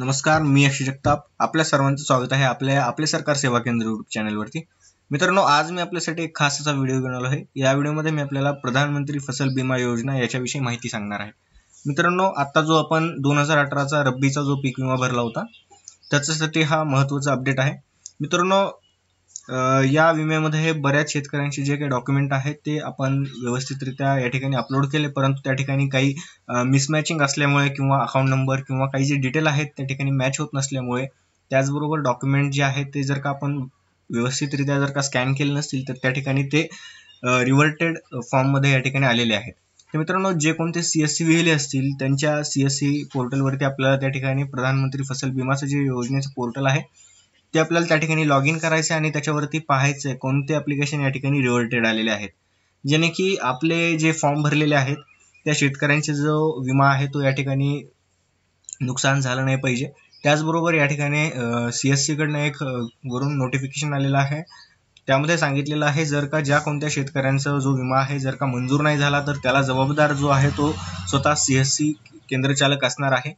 नमस्कार मी अक्षय जगताप. आपल्या सर्वांचं स्वागत आहे आपल्या आपले सरकार सेवा केंद्र युट्यूब चॅनलवरती मित्रांनो आज मी आपल्यासाठी एक खास असा व्हिडिओ घेऊन आलो आहे. या व्हिडिओमध्ये मी आपल्याला प्रधानमंत्री फसल बिमा योजना याच्याविषयी माहिती सांगणार आहे. मित्रांनो आता जो आपण दोन हजार अठराचा रब्बीचा जो पीक विमा भरला होता त्याच्यासाठी हा महत्त्वाचा अपडेट आहे. मित्रांनो या विम्यामध्ये हे बऱ्याच शेतकऱ्यांचे जे काही डॉक्युमेंट आहेत ते आपण व्यवस्थितरित्या या ठिकाणी अपलोड केले. परंतु त्या ठिकाणी काही मिसमॅचिंग असल्यामुळे किंवा अकाउंट नंबर किंवा काही जे डिटेल आहेत त्या ठिकाणी मॅच होत नसल्यामुळे त्याचबरोबर डॉक्युमेंट जे आहेत ते जर का आपण व्यवस्थितरित्या जर का स्कॅन केले नसतील तर त्या ठिकाणी ते रिव्हर्टेड फॉर्ममध्ये या ठिकाणी आलेले आहेत. तर मित्रांनो जे कोणते सी एस सी विहिले असतील त्यांच्या सी एस सी पोर्टलवरती आपल्याला त्या ठिकाणी प्रधानमंत्री फसल विमाचं जे योजनेचं पोर्टल आहे. ते आपल्याला त्या ठिकाणी लॉग इन करायचं आणि त्याच्यावरती पाहायचं आहे कोणते ॲप्लिकेशन या ठिकाणी रिव्हर्टेड आलेले आहेत. जेणे की आपले जे फॉर्म भरलेले आहेत त्या शेतकऱ्यांचे जो विमा आहे तो या ठिकाणी नुकसान झालं नाही पाहिजे. त्याचबरोबर या ठिकाणी सी एस सीकडनं एक वरून नोटिफिकेशन आलेलं आहे. त्यामध्ये सांगितलेलं आहे जर का ज्या कोणत्या शेतकऱ्यांचा जो विमा आहे जर का मंजूर नाही झाला तर त्याला जबाबदार जो आहे तो स्वतः सी एस सी केंद्रचालक असणार आहे.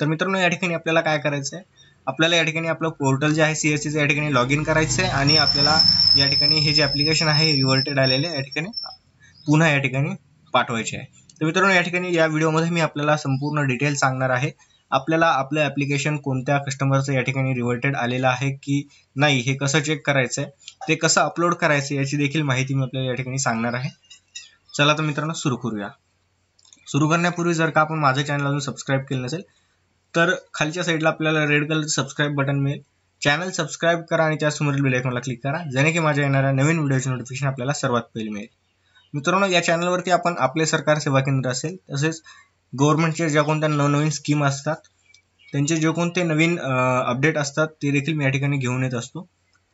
तर मित्रांनो या ठिकाणी आपल्याला काय करायचं आहे आपल्याला या ठिकाणी आपलं पोर्टल जे आहे सी एस सीचं या ठिकाणी लॉग इन करायचं आहे आणि आपल्याला या ठिकाणी हे जे ॲप्लिकेशन आहे रिव्हर्टेड आलेले या ठिकाणी पुन्हा या ठिकाणी पाठवायचे आहे. तर मित्रांनो या ठिकाणी या व्हिडिओमध्ये मी आपल्याला संपूर्ण डिटेल सांगणार आहे. आपल्याला आपलं ॲप्लिकेशन कोणत्या कस्टमरचं या ठिकाणी रिव्हर्टेड आलेलं आहे की नाही हे कसं चेक करायचं आहे ते कसं अपलोड करायचं याची देखील माहिती मी आपल्याला या ठिकाणी सांगणार आहे. चला तर मित्रांनो सुरू करूया. सुरू करण्यापूर्वी जर का आपण माझं चॅनल अजून सबस्क्राईब केलं नसेल तर खालच्या साईडला आपल्याला रेड कलरचं सबस्क्राईब बटन मिळेल. चॅनल सबस्क्राईब करा आणि त्यासमोरील बेल क्लिक करा जेणे की माझ्या येणाऱ्या नवीन व्हिडिओचे नोटिफिकेशन आपल्याला सर्वात पहिले मिळेल. मित्रांनो या चॅनलवरती आपण आपले सरकार सेवा केंद्र असेल तसेच गव्हर्नमेंटचे ज्या कोणत्या नवनवीन स्कीम असतात त्यांचे जे कोणते नवीन अपडेट असतात ते देखील मी या ठिकाणी घेऊन येत असतो.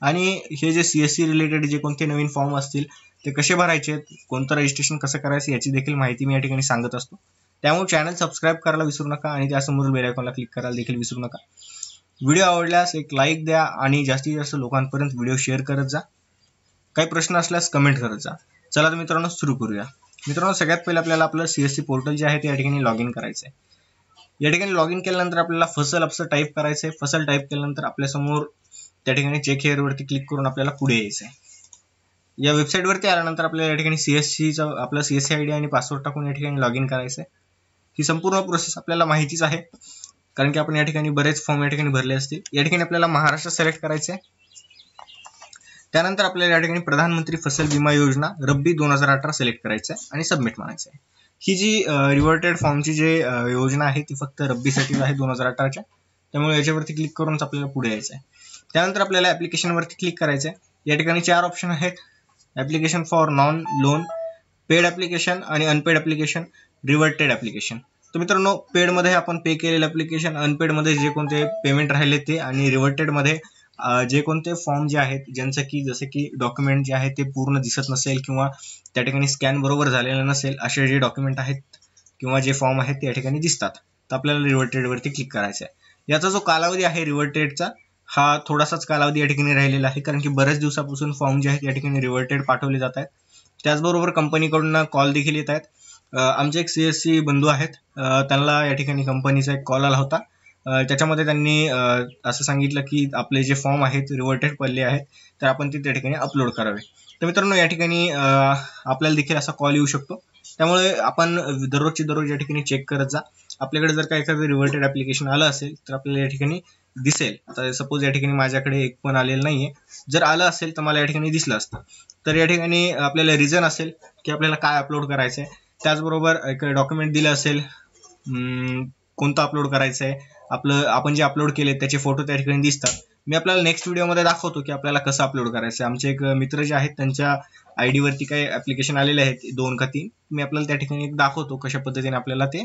आणि हे जे सी एस सी रिलेटेड जे कोणते नवीन फॉर्म असतील ते कसे भरायचे कोणतं रजिस्ट्रेशन कसं करायचं याची देखील माहिती मी या ठिकाणी सांगत असतो. त्यामुळे चॅनल सबस्क्राईब करायला विसरू नका आणि त्यासमोर बेल आयकॉनला क्लिक करायला देखील विसरू नका. व्हिडिओ आवडल्यास एक लाईक द्या आणि जास्तीत जास्त लोकांपर्यंत व्हिडिओ शेअर करत जा. काही प्रश्न असल्यास कमेंट करत जा. चला तर मित्रांनो सुरू करूया. मित्रांनो सगळ्यात पहिले आपल्याला आपलं सी एस सी पोर्टल जे आहे ते या ठिकाणी लॉग इन करायचं आहे या ठिकाणी लॉग इन केल्यानंतर आपल्याला फसल अपचं टाईप करायचं आहे फसल टाईप केल्यानंतर आपल्यासमोर त्या ठिकाणी चेक हेअरवरती क्लिक करून आपल्याला पुढे यायचं आहे या वेबसाईटवरती आल्यानंतर आपल्याला या ठिकाणी सी एस सीचा आपला C S C I D आणि पासवर्ड टाकून या ठिकाणी लॉग इन करायचं आहे ही संपूर्ण प्रोसेस आपल्याला माहितीच आहे. कारण की आपण या ठिकाणी बरेच फॉर्म या ठिकाणी भरले असतील. या ठिकाणी आपल्याला महाराष्ट्र सिलेक्ट करायचे आहे त्यानंतर आपल्याला या ठिकाणी प्रधानमंत्री फसल विमा योजना रब्बी दोन हजार अठरा सिलेक्ट करायचं आहे आणि सबमिट मारायचं आहे ही जी रिवर्टेड फॉर्मची जे योजना आहे ती फक्त रब्बीसाठी आहे दोन हजार अठराच्या. त्यामुळे याच्यावरती क्लिक करूनच आपल्याला पुढे यायचं आहे त्यानंतर आपल्याला ॲप्लिकेशनवरती क्लिक करायचं आहे या ठिकाणी चार ऑप्शन आहेत. Application for non loan paid application आणि अनपेड ॲप्लिकेशन रिव्हर्टेड ॲप्लिकेशन तर मित्रांनो पेडमध्ये आपण पे केलेलं ॲप्लिकेशन अनपेडमध्ये जे कोणते पेमेंट राहिले ते आणि रिव्हर्टेडमध्ये जे कोणते फॉर्म जे आहेत ज्यांचं की जसे की डॉक्युमेंट जे आहे ते पूर्ण दिसत नसेल किंवा त्या ठिकाणी स्कॅन बरोबर झालेलं नसेल असे जे डॉक्युमेंट आहेत किंवा जे फॉर्म आहेत ते या ठिकाणी दिसतात. तर आपल्याला रिव्हर्टेडवरती क्लिक करायचं आहे. याचा जो कालावधी आहे रिव्हर्टेडचा हा थोडासाच कालावधी या ठिकाणी राहिलेला आहे कारण की बऱ्याच दिवसापासून फॉर्म जे आहेत या ठिकाणी रिव्हर्टेड पाठवले जात आहेत. त्याचबरोबर कंपनीकडून कॉल देखील येत आहेत. आमचे एक सी एस सी बंधू आहेत. त्यांना या ठिकाणी कंपनीचा एक कॉल आला होता. त्याच्यामध्ये त्यांनी असं सांगितलं की आपले जे फॉर्म आहेत रिव्हर्टेड पडले आहेत तर आपण ते त्या ठिकाणी अपलोड करावे. तर मित्रांनो या ठिकाणी आपल्याला देखील असा कॉल येऊ शकतो. त्यामुळे आपण दररोजची दररोज या ठिकाणी चेक करत जा. आपल्याकडे जर का एखादं रिव्हर्टेड ॲप्लिकेशन आलं असेल तर आपल्याला या ठिकाणी दिसेल. आता सपोज या ठिकाणी माझ्याकडे एक पण आलेलं नाहीये. जर आलं असेल तर मला या ठिकाणी दिसलं असतं. तर या ठिकाणी आपल्याला रिझन असेल की आपल्याला काय अपलोड करायचं आहे त्याचबरोबर एक डॉक्युमेंट दिलं असेल कोणतं अपलोड करायचं आहे आपलं आपण जे अपलोड केले त्याचे फोटो त्या ठिकाणी दिसतात. मी आपल्याला नेक्स्ट व्हिडिओमध्ये दाखवतो की आपल्याला कसं अपलोड करायचं आहे आमचे एक मित्र जे आहेत त्यांच्या आय डीवरती काही ॲप्लिकेशन आलेले आहेत दोन का तीन. मी आपल्याला त्या ठिकाणी एक दाखवतो कशा पद्धतीने आपल्याला ते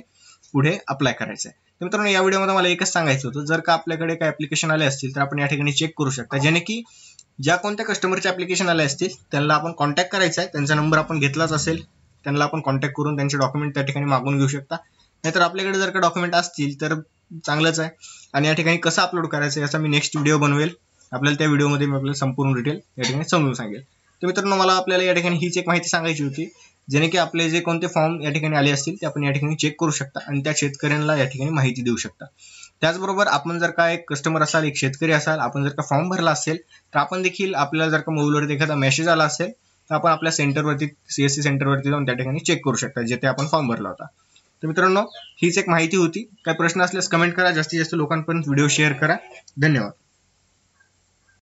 पुढे अप्लाय करायचं आहे तर मित्रांनो या व्हिडिओमध्ये मला एकच सांगायचं होतं जर का आपल्याकडे काही ॲप्लिकेशन आले असतील तर आपण या ठिकाणी चेक करू शकता. जेणे की ज्या कोणत्या कस्टमरचे ॲप्लिकेशन आले असतील त्यांना आपण कॉन्टॅक्ट करायचा आहे त्यांचा नंबर आपण घेतलाच असेल. त्यांना आपण कॉन्टॅक्ट करून त्यांचे डॉक्युमेंट त्या ठिकाणी मागून घेऊ शकता. नाहीतर आपल्याकडे जर का डॉक्युमेंट असतील तर चांगलंच आहे. आणि या ठिकाणी कसं अपलोड करायचं याचा मी नेक्स्ट व्हिडिओ बनवेल. आपल्याला त्या व्हिडिओमध्ये मी आपल्याला संपूर्ण डिटेल या ठिकाणी समजून सांगेल. तर मित्रांनो मला आपल्याला या ठिकाणी हीच एक माहिती सांगायची होती जेणे की आपले जे कोणते फॉर्म या ठिकाणी आले असतील ते आपण या ठिकाणी चेक करू शकता आणि त्या शेतकऱ्यांना या ठिकाणी माहिती देऊ शकता. त्याचबरोबर आपण जर का एक कस्टमर असाल एक शेतकरी असाल आपण जर का फॉर्म भरला असेल तर आपण देखील आपल्याला जर का मोबाईलवर एखादा मेसेज आला असेल तर आपण आपल्या सेंटरवरती सीएससी सेंटरवरती जाऊन त्या ठिकाणी चेक करू शकता जेथे आपण फॉर्म भरला होता. तर मित्रांनो हीच एक माहिती होती. काय प्रश्न असल्यास कमेंट करा. जास्तीत जास्त लोकांपर्यंत व्हिडिओ शेअर करा. धन्यवाद.